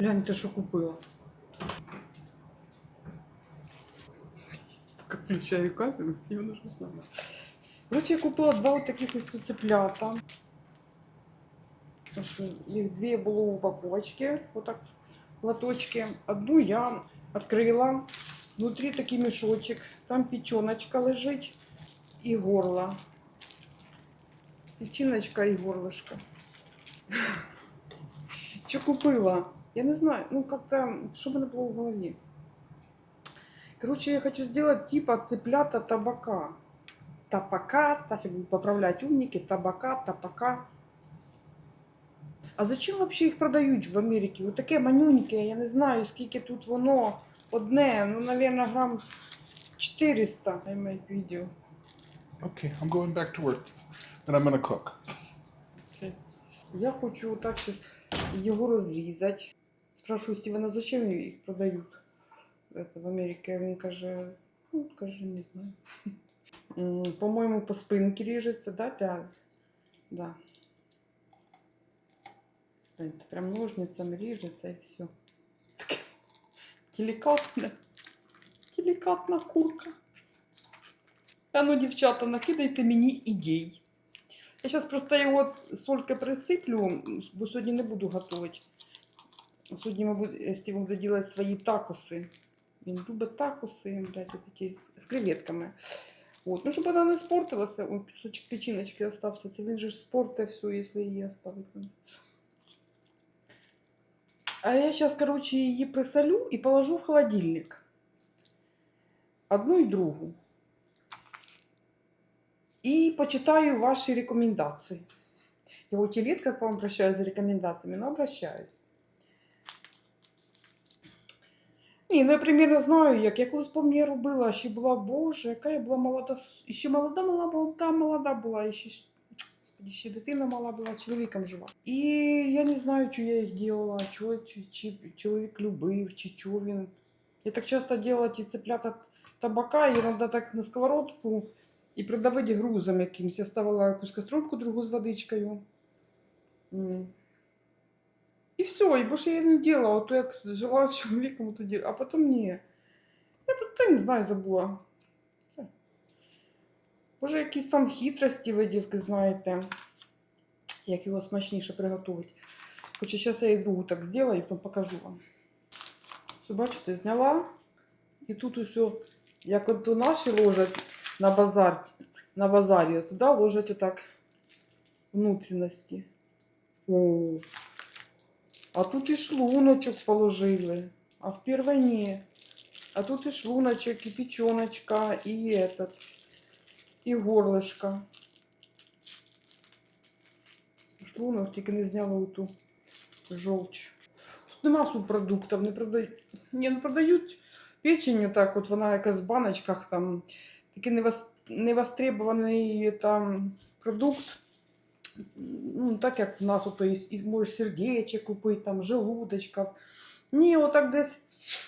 Гляньте, що купила. Так включаю камеру, Стівена щось надо. Короче, я купила два вот таких ось цыплята. Їх дві було в упаковочці, отак лоточки. Одну я відкрила. Внутрі такий мішочок. Там печеночка лежить і горло. Печіночка і горлышко. Що купила? Я не знаю, ну как-то, что бы было в голове. Короче, я хочу сделать типа цыплята табака. Табака, так я буду поправлять умники, табака, табака. А зачем вообще їх продають в Америці? Вот таке манюньке, я не знаю, скільки тут воно одне, ну, наверное, грам 400. I make video. Okay, I'm going back to work. Then I'm gonna cook. Я хочу так щось його розрізати. Спрашиваю Стівена, зачем їх продають Это, в Америці? А Він каже, ну, каже, не знаю. По-моєму, по спинці ріжеться, да? Для... Да. Прям ножницями ріжеться і все. Делікатна. Делікатна курка. Та ну, дівчата, накидайте мені ідей. Я зараз просто його сольки присиплю, бо сьогодні не буду готувати. Сьогодні ми будемо, Стівен буде робити свої такоси. Він любить такоси, блядь, от ці з, з креветками. От. Ну, щоб вона не спортилася, Ой, кусочок печіночки остався. Це він же ж спортить все, якщо її оставити. А я зараз, короче, її присолю і положу в холодильник. Одну і другу. И почитаю ваши рекомендации. Я очень редко к вам обращаюсь за рекомендациями, но обращаюсь. Ні, ну я примерно знаю, як я колись пам'ятаю робила, ще була, боже, яка я була молода, ще молода, молода, молода, молода була, і ще, господи, ще дитина мала була, з чоловіком жила. І я не знаю, що я їх робила, чого, чи, чи чоловік любив, чи чого він. Я так часто робила ті цеплята табака, і іноді так на сковородку і придавити грузом якимось. Я ставила якусь каструльку другу з водичкою. І все, і більше я не делала, то як жила з чоловіком, тоді, а потім ні. Я просто не знаю, забула. Все. Може, якісь там хитрості ви, дівки, знаєте, як його смачніше приготувати. Хоча зараз я і другу так зроблю, потім покажу вам. Все, бачите, зняла. І тут усе, як от наші ложать на базар, на базарі, туди ложать отак внутрішності. О. А тут і шлуночок положили. А в первой ні. А тут і шлуночок, і печеночка, і этот, і горлышко. Шлунок тільки не зняли оту жовч. Тут нема субпродуктів, не продають. Ні, не продають печень, так от вона якась в баночках там. Такий невос- невостребований там продукт. Ну, так як в нас ото і можеш сердечок купити, там, желудочків. Ні, отак десь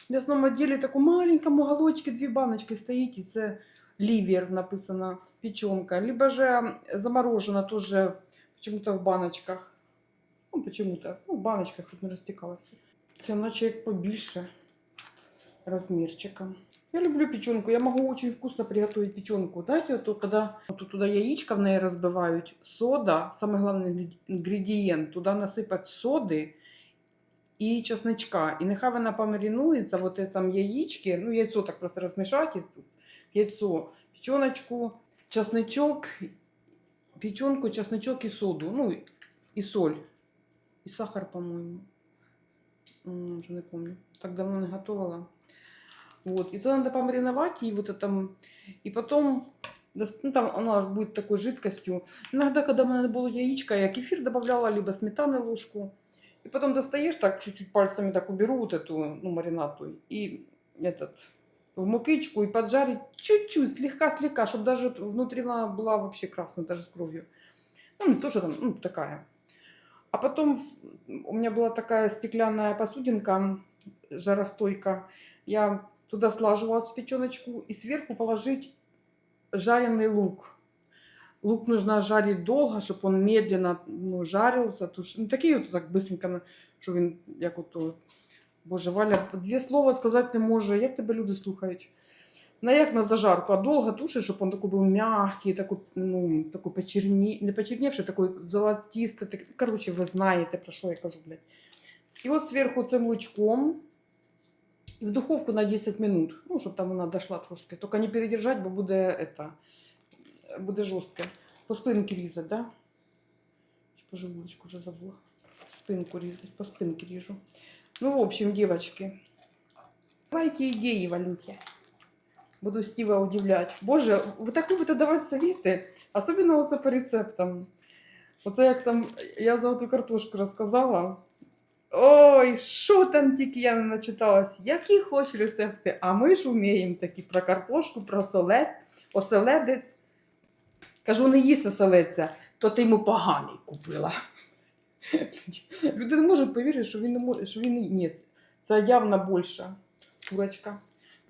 в м'ясному відділі таку маленькому галочці дві баночки стоїть, і це лівер написано, печенка. Либо же заморожена теж почему-то в баночках. Ну, почему-то, ну, в баночках, щоб не розтікалося. Це наче побільше размерчиком. Я люблю печенку. Я могу очень вкусно приготовить печенку. Знаете, вот то, когда вот туда яичко в ней разбивают, сода, самый главный ингредиент, туда насыпать соды и чесночка. И нехай вона помаринуется вот этом яичке, ну яйцо так просто размешать, и яйцо, печеночку, чесночок, печенку, чесночок и соду, ну и соль, и сахар, по-моему. М, Уже не помню. Так давно не готовила. Вот. И то надо помариновать и вот это, и потом, ну там оно аж будет такой жидкостью. Иногда, когда у меня было яичко, я кефир добавляла, либо сметаны ложку. И потом достаешь так, чуть-чуть пальцами так уберу вот эту, ну, маринату. И этот, в мукичку и поджарить чуть-чуть, слегка-слегка, чтобы даже внутри она была вообще красная, даже с кровью. Ну, не то, что там, ну, такая. А потом у меня была такая стеклянная посудинка, жаростойка. Я туда сложила эту печеночку и сверху положить жареный лук. Лук нужно жарить долго, чтобы он медленно ну, жарился. Туш... Ну, такие вот так быстренько на- що він як ото. Боже, Валя, дві слова сказати не може. Як тебе люди слухають? На як на зажарку, а довго тушиш, щоб він такий був м'який, такий, ну, такий почерні... не почернівший, такий золотистий. Так... Коротше, ви знаєте, про що я кажу, блядь. І от зверху цим лучком в духовку на 10 минут, ну, щоб там вона дошла трошки. Тільки не передержать, бо буде, это, буде жорстко. По спинці різати, да? Чи по животичку вже забула. Спинку різати, по спинці ріжу. Ну, в общем, девочки, давайте ідеї, Валюхи. Буду Стива удивлять. Боже, ви так любите давати совети, особливо оце по рецептам. Оце як там я за ту картошку розказала. Ой, що там тільки я не начиталась, які хоч рецепти. А ми ж вміємо такі про картошку, про солед, оселедець. Кажу, не їсть оселедця, то ти йому поганий купила. Люди не можуть повірити, що він не може, що він ні, це явно більша курочка.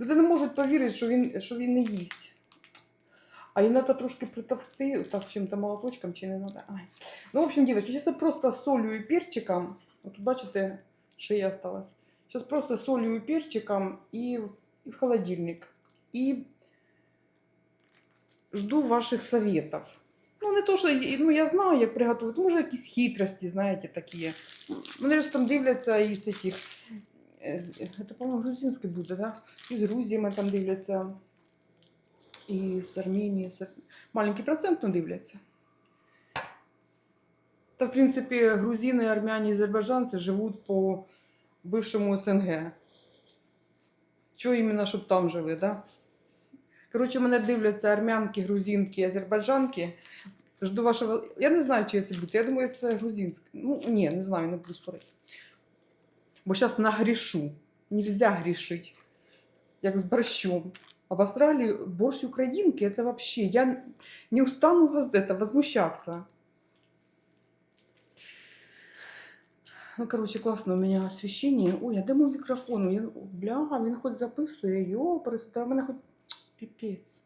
Люди не можуть повірити, що він, що він не їсть. А її треба трошки притовкти, так чим-то молоточком чи не треба. Ай. Ну, в общем, зараз я просто солью і перчиком. От бачите, шия осталась. Зараз просто солью перчиком і, в- в холодильник. І жду ваших советов. Ну, не то, що ну, я знаю, як приготувати. Може, якісь хитрості, знаєте, такі. Вони ж там дивляться із цих. Це, по-моєму, грузинське буде, да? Із Грузії там дивляться. І з Арменії. Маленький процент, ну дивляться. Та, в принципі, грузини, армяні і азербайджанці живуть по бившому СНГ. Чого іменно, щоб там жили, да? Коротше, мене дивляться армянки, грузинки, азербайджанки. Жду вашого. Я не знаю, чи це буде. Я думаю, це грузинське. Ну, ні, не знаю, не буду спорити. Бо зараз нагрішу. Нельзя грішити. Як з борщом. А в Австралії борщ українки це вообще. Я не устану вас это, возмущаться. Ну, короче, класно у мене освіщення. Ой, а де мій? Я... Бля, він хоч записує. Йо, просто мене хоч піпець.